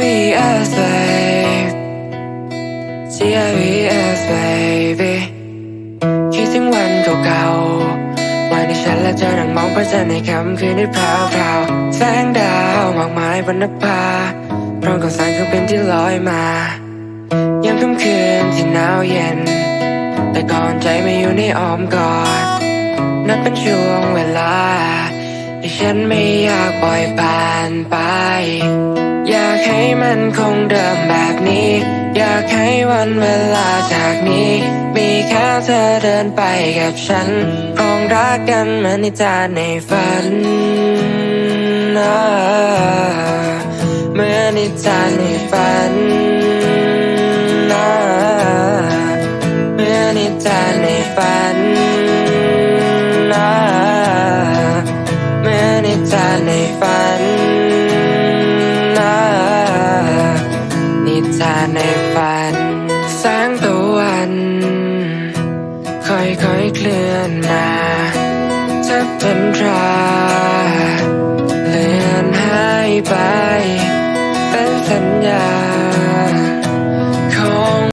TRES babe TRES baby คิดถึงวันเก่าๆวันที่ฉันและเธอนั่งมองพระจันทร์ในค่ำคืนที่พราวาแสงดาวมากมายบนนภาพร้อมกับสายเครื่องบินที่ลอยมายามค่ำคืนที่หนาวเย็น แต่ก่อนใจไม่อยู่ในอ้อมกอดนับเป็นช่วงเวลา ฉันไม่อยากปล่อยผ่านไป อยากให้มันคงเดิมแบบนี้ อยากให้วันเวลาจากนี้ มีแค่เธอเดินไปกับฉันคงรักกันเหมือนในจานในฝันเหมือนในจานในฝันเหมือนในจานในฝัน ในฝัน แสงตะวัน ค่อยๆเคลื่อนมาทัเป็นทราเลือนหายไป เป็นสัญญา